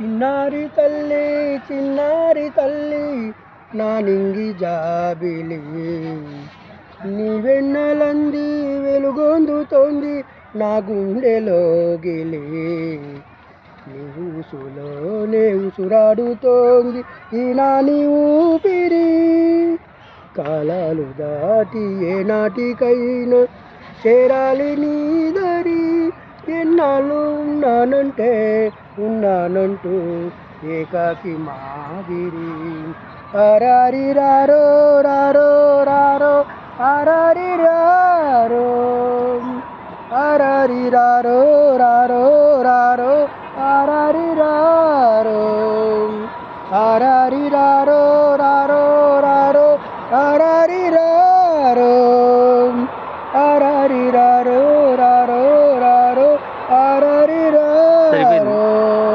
చిన్నారి తల్లి చిన్నారి తల్లి నా నింగి జాబిలి. నీ వెన్నలంది వెలుగొందుతోంది నా గుండెలో గిలి నీ ఊసులోనే ఉసురాడుతోంది ఈ నాని ఊపిరి. కాలాలు దాటి ఏ నాటికైనా చేరాలి నీ దరి ఎన్నాళ్ళు ఉన్నానంటే ఉన్నానంటూ ఏకాకి మాదిరి. అరారి రారో రారో రారో అరారి రారో అరారి రారో రారో రారో అరారి రారో అరారి రారో రారో. Adiós.